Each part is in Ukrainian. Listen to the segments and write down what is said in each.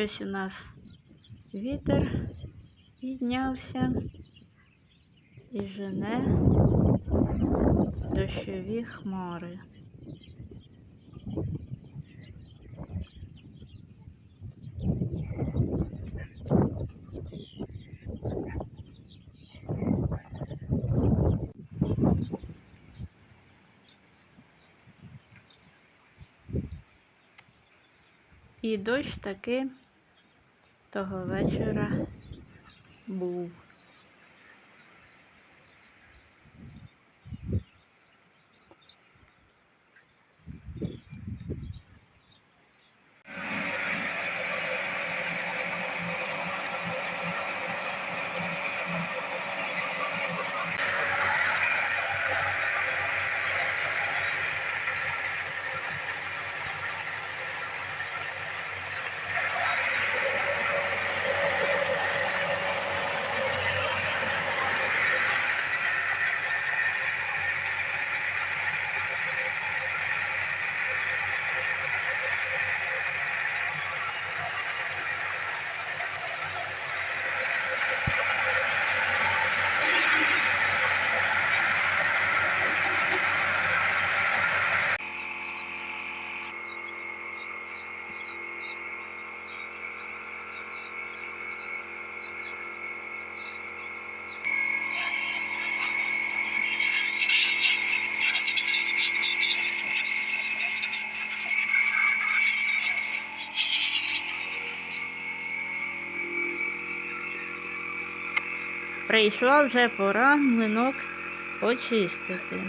Щось у нас вітер піднявся і жене дощові хмари. І дощ таки того вечора був. Прийшла вже пора млинок очистити.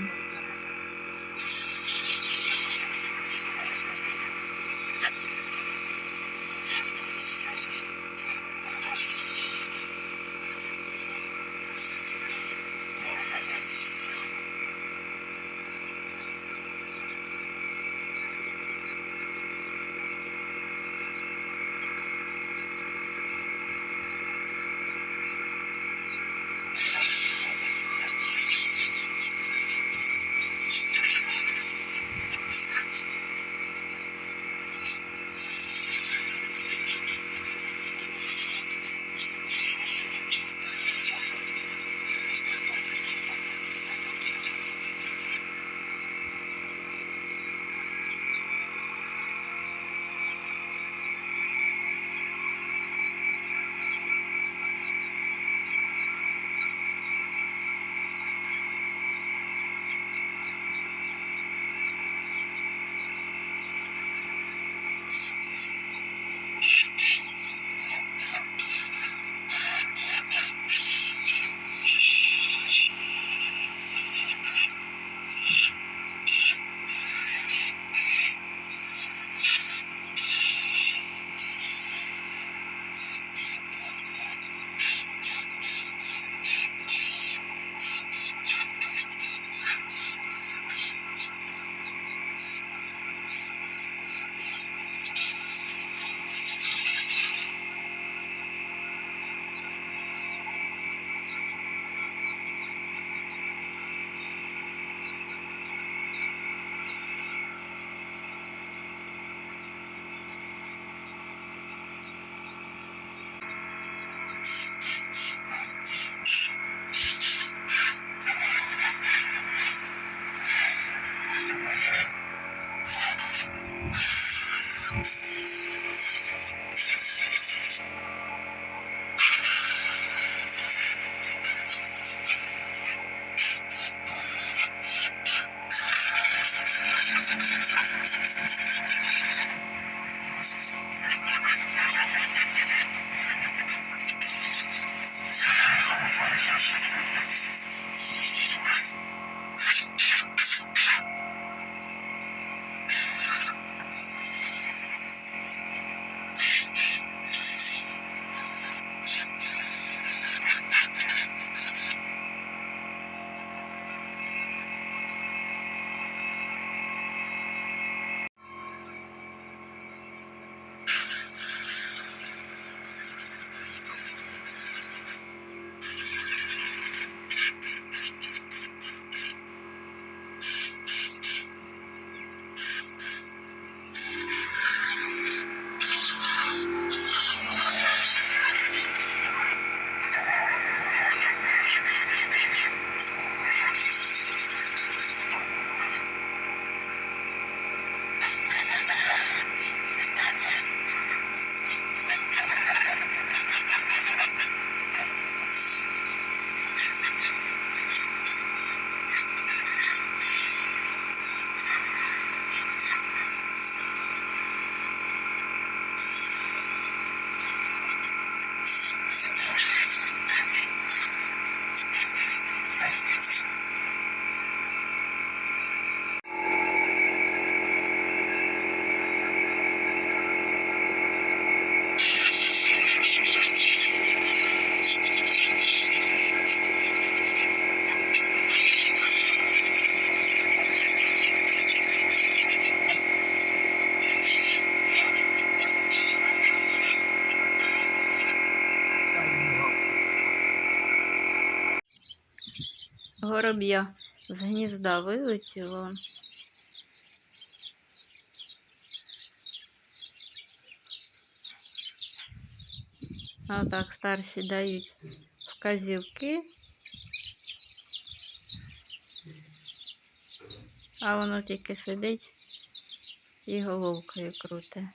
Гороб'я з гнізда вилетіло. А так старші дають вказівки. А воно тільки сидить і головкою круте.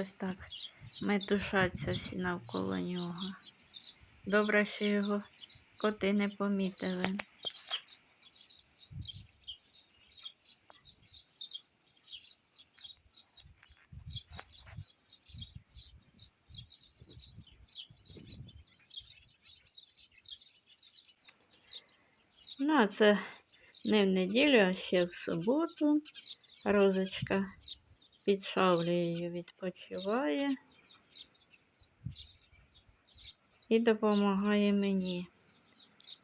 Ось так метушаться всі навколо нього. Добре, що його коти не помітили. Ну, а це не в неділю, а ще в суботу. Розочка під шавлею відпочиває і допомагає мені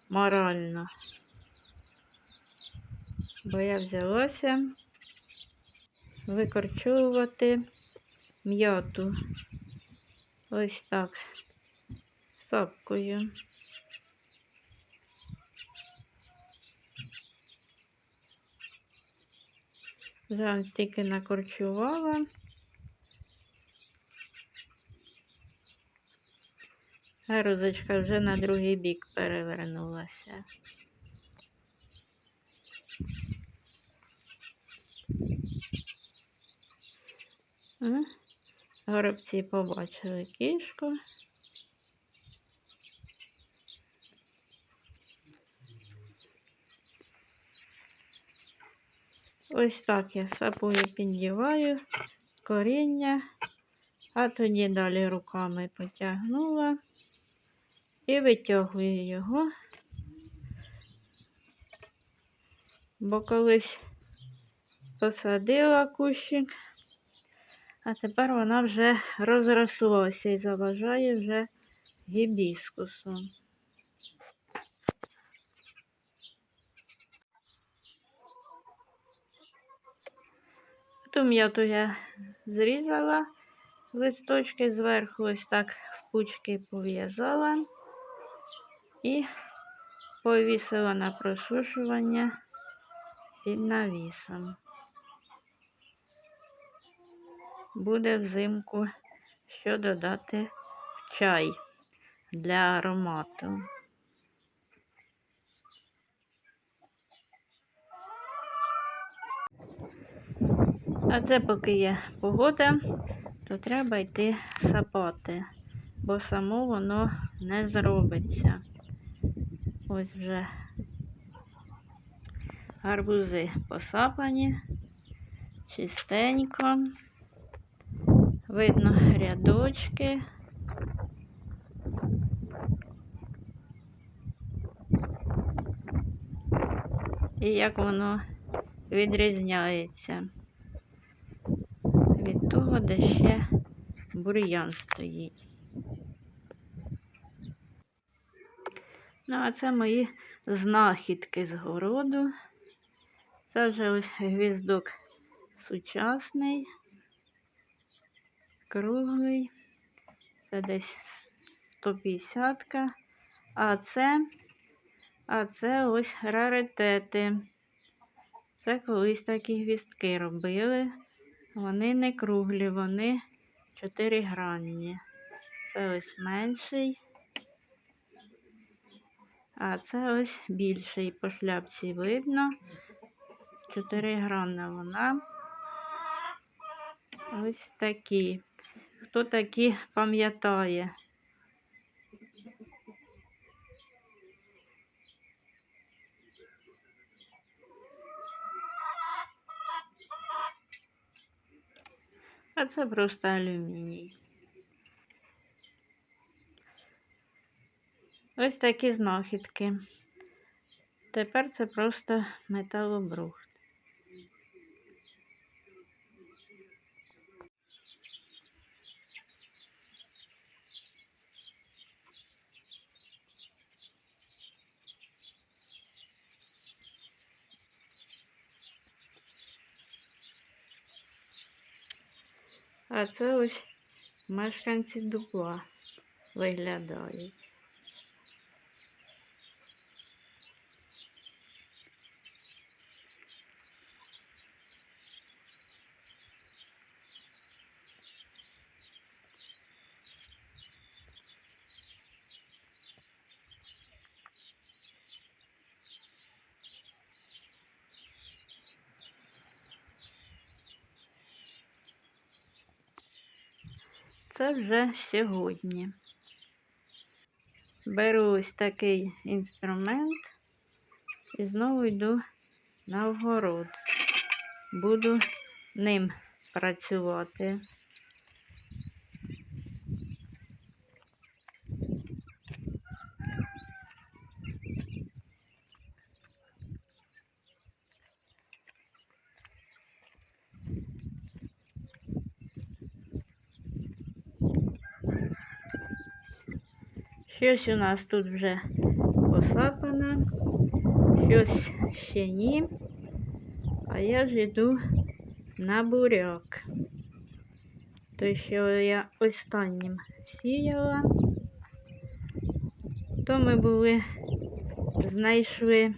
морально. Бо я взялася викорчовувати м'яту. Ось так, сапкою. Вже стільки накорчувала. Розочка вже на другий бік перевернулася. Горобці побачили кішку. Ось так я сапою піддіваю коріння, а тоді далі руками потягнула і витягую його, бо колись посадила кущик, а тепер вона вже розрослася і заважає вже гібіскусом. Ту м'яту я зрізала листочки зверху, ось так в пучки пов'язала і повісила на просушування під навісом. Буде взимку що додати в чай для аромату. А це поки є погода, то треба йти сапати, бо само воно не зробиться. Ось вже гарбузи посапані, чистенько, видно рядочки. І як воно відрізняється від того, де ще бур'ян стоїть. Ну, а це мої знахідки з городу. Це вже ось гвіздок сучасний, круглий. Це десь 150 -ка. А це, а це ось раритети. Це колись такі гвіздки робили. Вони не круглі, вони чотиригранні. Це ось менший. А це ось більший по шляпці видно. Чотиригранна вона. Ось такі. Хто такі пам'ятає? А це просто алюміній. Ось такі знахідки. Тепер це просто металобрухт. А це ось мешканці дупла виглядають. Це вже сьогодні. Беру ось такий інструмент і знову йду на огород. Буду ним працювати. Щось у нас тут вже посапано, щось ще ні. А я ж йду на буряк. Той, що я останнім сіяла, то ми були, знайшли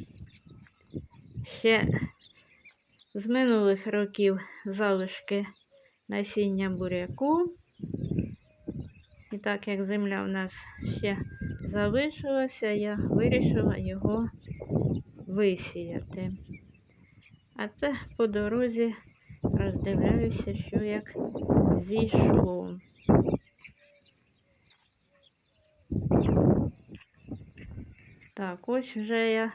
ще з минулих років залишки насіння буряку. І так як земля в нас ще залишилася, я вирішила його висіяти. А це по дорозі роздивляюся, що як зійшло. Так, ось вже я,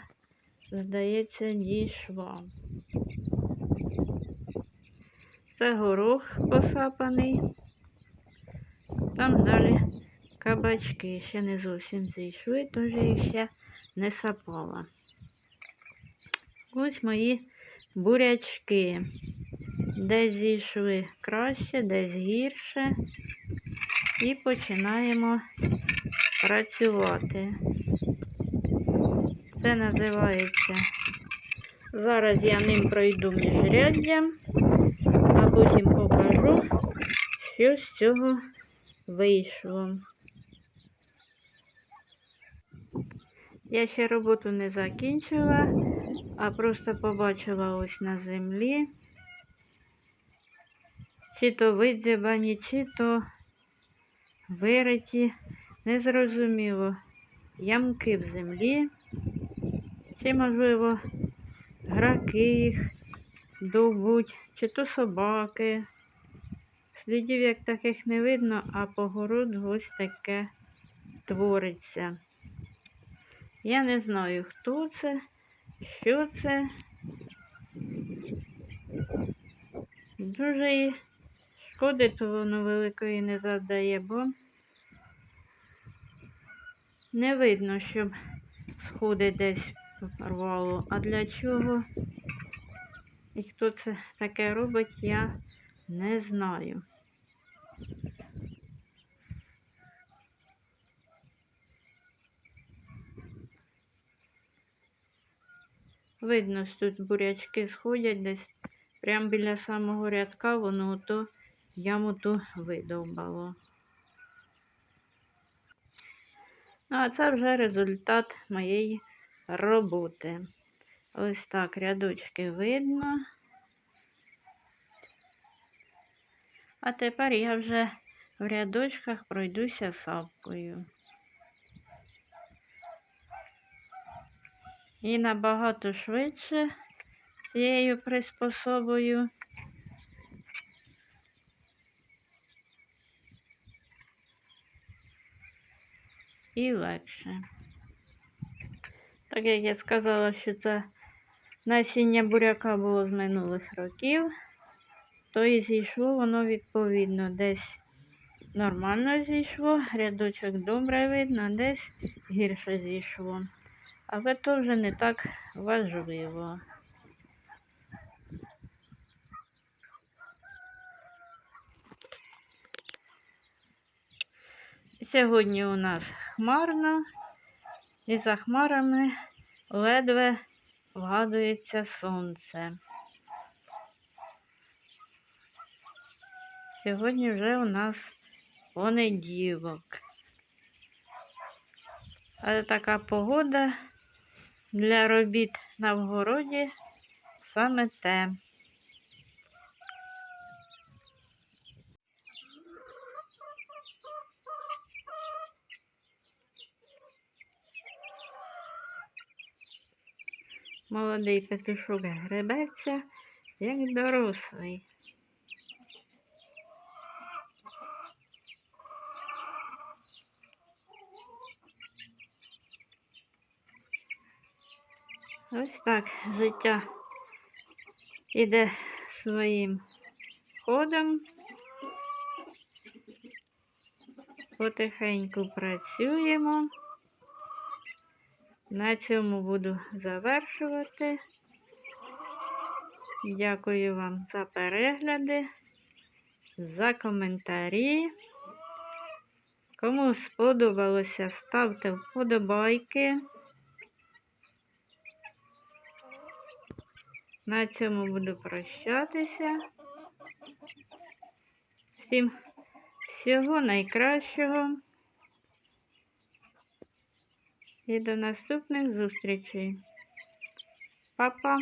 здається, дійшла. Це горох посапаний. Там далі кабачки ще не зовсім зійшли, тож їх ще не сапала. Ось мої бурячки. Десь зійшли краще, десь гірше. І починаємо працювати. Це називається. Зараз я ним пройду міжряддя, а потім покажу, що з цього вийшло. Я ще роботу не закінчила, а просто побачила ось на землі. Чи то видзябані, чи то вириті, незрозуміло, ямки в землі, чи, можливо, граки їх довбуть, чи то собаки. Слідів як таких не видно, а по городу ось таке твориться. Я не знаю, хто це, що це. Дуже шкоди то воно великої не завдає, бо не видно, щоб сходи десь рвало. А для чого і хто це таке робить, я не знаю. Видно, що тут бурячки сходять десь прямо біля самого рядка, воно ото яму ту видовбало. Ну, а це вже результат моєї роботи. Ось так рядочки видно. А тепер я вже в рядочках пройдуся сапкою. І набагато швидше цією приспособою. І легше. Так як я сказала, що це насіння буряка було з минулих років, то і зійшло воно відповідно. Десь нормально зійшло, рядочок добре видно, десь гірше зійшло. Але то вже не так важливо. Сьогодні у нас хмарно, і за хмарами ледве вгадується сонце. Сьогодні вже у нас понеділок. Але така погода для робіт на вгороді саме те. Молодий петушок гребеться, як дорослий. Ось так життя іде своїм ходом. Потихеньку працюємо. На цьому буду завершувати. Дякую вам за перегляди, за коментарі. Кому сподобалося, ставте вподобайки. На цьому буду прощатися. Всім всього найкращого. І до наступних зустрічей. Па-па!